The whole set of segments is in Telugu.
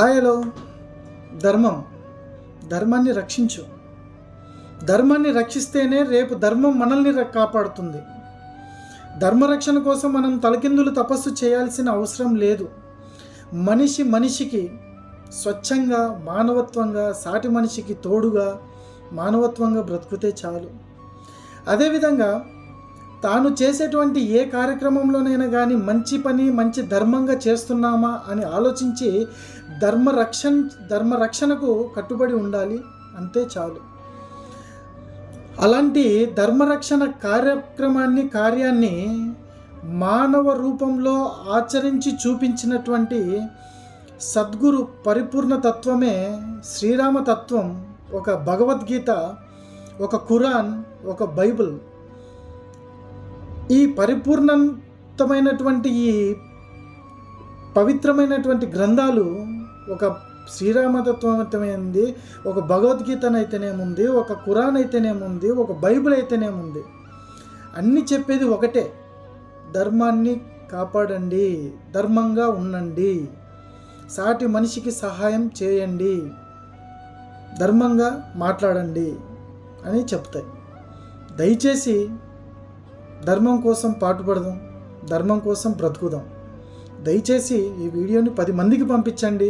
హాయ్ హలో ధర్మం. ధర్మాన్ని రక్షించు. ధర్మాన్ని రక్షిస్తేనే రేపు ధర్మం మనల్ని కాపాడుతుంది. ధర్మరక్షణ కోసం మనం తలకిందులు తపస్సు చేయాల్సిన అవసరం లేదు. మనిషి మనిషికి స్వచ్ఛంగా మానవత్వంగా సాటి మనిషికి తోడుగా మానవత్వంగా బ్రతుకుతే చాలు. అదేవిధంగా తాను చేసేటువంటి ఏ కార్యక్రమంలోనైనా కానీ మంచి పని మంచి ధర్మంగా చేస్తున్నామా అని ఆలోచించి ధర్మరక్షణ ధర్మరక్షణకు కట్టుబడి ఉండాలి. అంతే చాలు. అలాంటి ధర్మరక్షణ కార్యక్రమాన్ని కార్యాన్ని మానవ రూపంలో ఆచరించి చూపించినటువంటి సద్గురు పరిపూర్ణ తత్వమే శ్రీరామ తత్వం ఒక భగవద్గీత ఒక ఖురాన్ ఒక బైబిల్. ఈ పరిపూర్ణతమైనటువంటి ఈ పవిత్రమైనటువంటి గ్రంథాలు ఒక శ్రీరామతత్వమైంది ఒక భగవద్గీతనైతేనేముంది ఒక కురాన్ అయితేనేముంది ఒక బైబిల్ అయితేనేముంది అన్నీ చెప్పేది ఒకటే ధర్మాన్ని కాపాడండి ధర్మంగా ఉండండి సాటి మనిషికి సహాయం చేయండి ధర్మంగా మాట్లాడండి అని చెప్తాయి. దయచేసి ధర్మం కోసం పాటుపడదాం ధర్మం కోసం బ్రతుకుదాం. దయచేసి ఈ వీడియోని పది మందికి పంపించండి.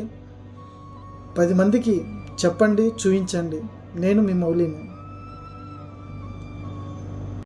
పది మందికి చెప్పండి చూపించండి నేను మీ మౌలిని.